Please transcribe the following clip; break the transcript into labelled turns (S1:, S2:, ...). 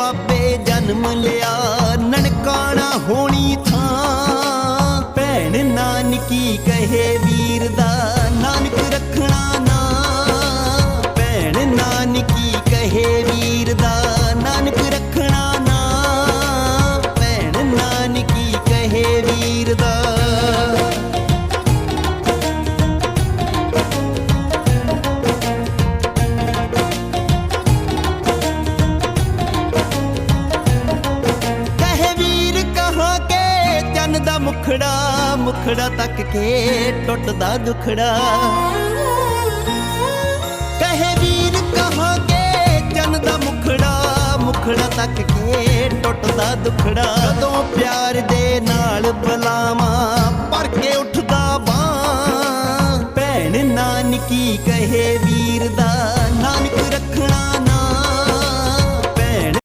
S1: ਬਾਬੇ ਜਨਮ ਲਿਆ, ਨਨਕਾਣਾ ਹੋਣੀ ਥਾਂ। ਭੈਣ ਨਾਨਕੀ ਕਹੇ ਵੀਰ ਦਾ, ਨਾਨਕ ਰੱਖਣਾ ਨਾ। ਭੈਣ ਨਾਨਕੀ ਕਹੇ ਵੀਰ ਦਾ, ਨਾਨਕ ਰੱਖਣਾ ਨਾ। ਭੈਣ ਨਾਨਕੀ ਕਹੇ ਵੀਰ ਦਾ। ਦਾ ਮੁਖੜਾ ਮੁਖੜਾ ਤੱਕ ਕੇ ਟੁੱਟਦਾ ਦੁਖੜਾ। ਕਹੇ ਵੀਰ ਕਹਾਂ ਕੇ ਚੰਨ ਦਾ ਮੁਖੜਾ ਮੁਖੜਾ ਤੱਕ ਕੇ ਟੁੱਟਦਾ ਦੁਖੜਾ। ਜਦੋਂ ਪਿਆਰ ਦੇ ਨਾਲ ਬਲਾਵਾਂ ਭਰ ਕੇ ਉੱਠਦਾ ਬਾਂ ਭੈਣ ਨਾਨਕੀ ਕਹੇ ਵੀਰ ਦਾ